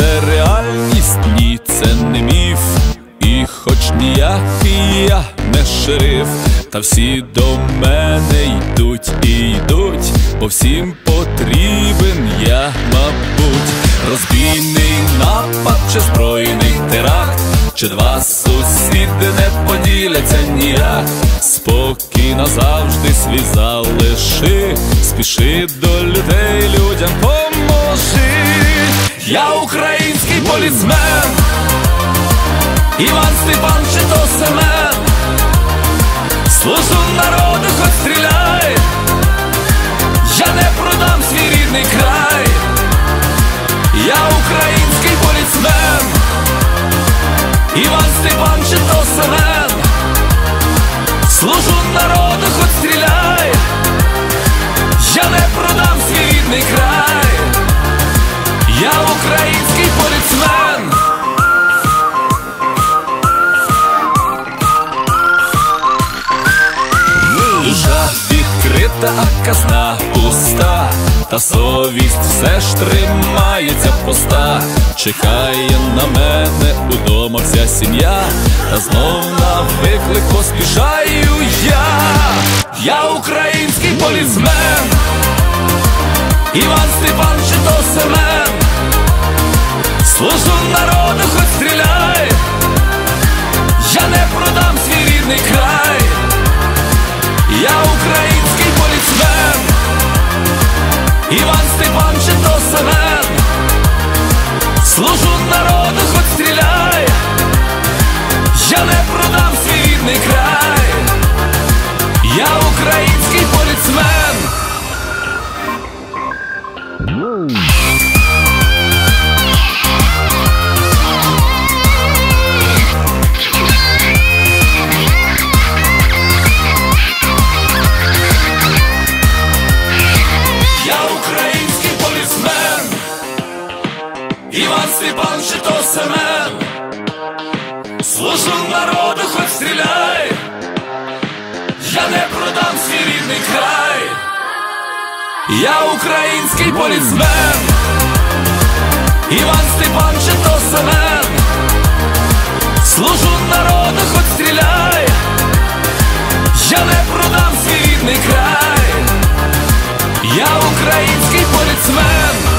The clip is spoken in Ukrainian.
це реальність, ні, це не міф. І хоч ніякий я не шериф, та всі до мене йдуть і йдуть, бо всім потрібен я, мабуть, розбійний напад чи збройний теракт, чи два сусіди не поділяться ніяк. Спокійно завжди свій залиши, спіши до людей, людям. Я український полісмен. Іван Степан чи то Семен? Служу народу, хоч стріляй, я не продам свій рідний край, я український поліцмен, Іван Степан чи то Семен? Служу народу, хоч стріляй, відкрита, а казна пуста, та совість все ж тримається поста, чекає на мене удома вся сім'я, та знов на виклик поспішаю я, я український полісмен, Іван Степан чи то Семен, служу народу, хоч стріляй, Служу народу, хоч стріляй, я не продам свій рідний край, я український поліцмен. Іван Степан чи то Семен Служу народу, хоч стріляй, я не продам свій рідний край, я український полісмен, Іван Степан чи то Семен Служу народу, хоч стріляй, я не продам свій рідний край. Я український поліцмен